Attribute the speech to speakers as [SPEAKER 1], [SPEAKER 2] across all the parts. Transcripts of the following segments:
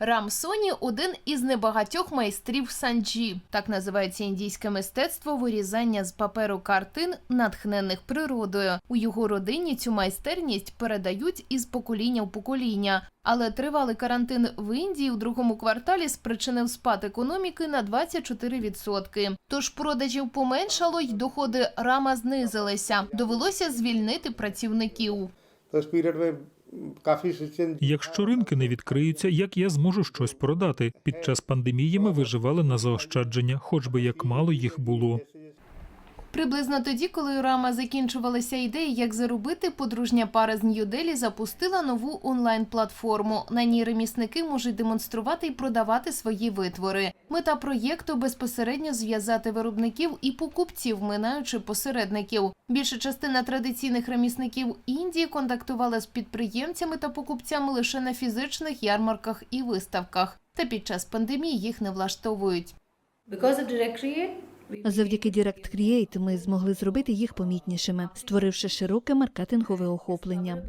[SPEAKER 1] Рам Соні один із небагатьох майстрів санджі. Так називається індійське мистецтво вирізання з паперу картин, натхнених природою. У його родині цю майстерність передають із покоління в покоління. Але тривалий карантин в Індії у другому кварталі спричинив спад економіки на 24%. Тож продажів поменшало й доходи рама знизилися. Довелося звільнити працівників.
[SPEAKER 2] Якщо ринки не відкриються, як я зможу щось продати? Під час пандемії ми виживали на заощадження, хоч би як мало їх було.
[SPEAKER 1] Приблизно тоді, коли у Рама закінчувалися ідеї, як заробити, подружня пара з Нью-Делі запустила нову онлайн-платформу. На ній ремісники можуть демонструвати і продавати свої витвори. Мета проєкту безпосередньо зв'язати виробників і покупців, минаючи посередників. Більша частина традиційних ремісників Індії контактувала з підприємцями та покупцями лише на фізичних ярмарках і виставках. Та під час пандемії їх не влаштовують.
[SPEAKER 3] Because of we
[SPEAKER 4] Завдяки Direct Create ми змогли зробити їх помітнішими, створивши широке маркетингове охоплення.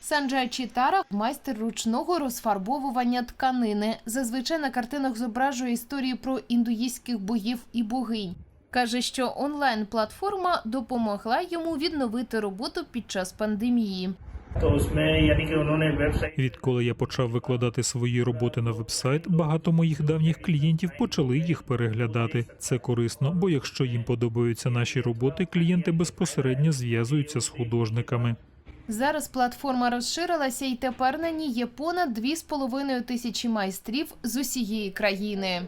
[SPEAKER 1] Санджай Чітара – майстер ручного розфарбовування тканини. Зазвичай на картинах зображує історії про індуїстських богів і богинь. Каже, що онлайн-платформа допомогла йому відновити роботу під час пандемії.
[SPEAKER 5] То
[SPEAKER 2] відколи я почав викладати свої роботи на вебсайт, багато моїх давніх клієнтів почали їх переглядати. Це корисно, бо якщо їм подобаються наші роботи, клієнти безпосередньо зв'язуються з художниками.
[SPEAKER 1] Зараз платформа розширилася, і тепер на ній є понад 2,5 тисячі майстрів з усієї країни.